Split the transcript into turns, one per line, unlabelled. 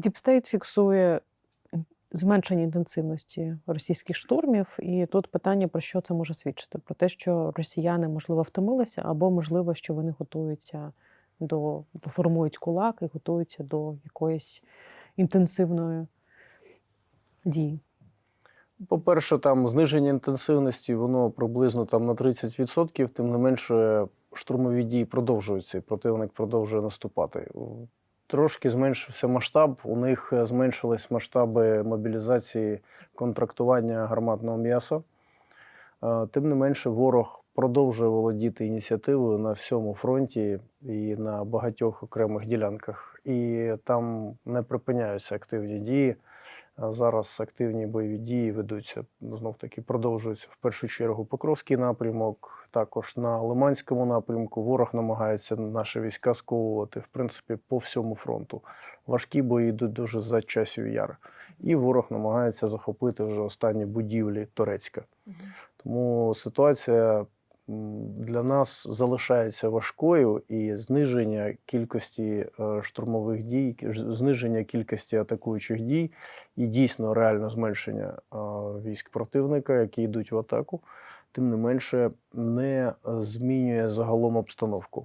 Діпстейт фіксує зменшення інтенсивності російських штурмів, і тут питання про що це може свідчити? Про те, що росіяни можливо втомилися, або можливо, що вони готуються до формують кулак і готуються до якоїсь інтенсивної дії.
По-перше, там зниження інтенсивності, воно приблизно там на 30%, тим не менше штурмові дії продовжуються, і противник продовжує наступати. Трошки зменшився масштаб, у них е, зменшились масштаби мобілізації контрактування гарматного м'яса. Е, Тим не менше, ворог продовжує володіти ініціативою на всьому фронті і на багатьох окремих ділянках. І там не припиняються активні дії. Зараз активні бойові дії ведуться знов таки продовжуються в першу чергу Покровський напрямок. Також на Лиманському напрямку ворог намагається наші війська сковувати в принципі по всьому фронту. Важкі бої йдуть дуже за часів яр. І ворог намагається захопити вже останні будівлі Торецька. Тому ситуація для нас залишається важкою, і зниження кількості е, штурмових дій, зниження кількості атакуючих дій і дійсно реально зменшення військ противника, які йдуть в атаку, тим не менше не змінює загалом обстановку.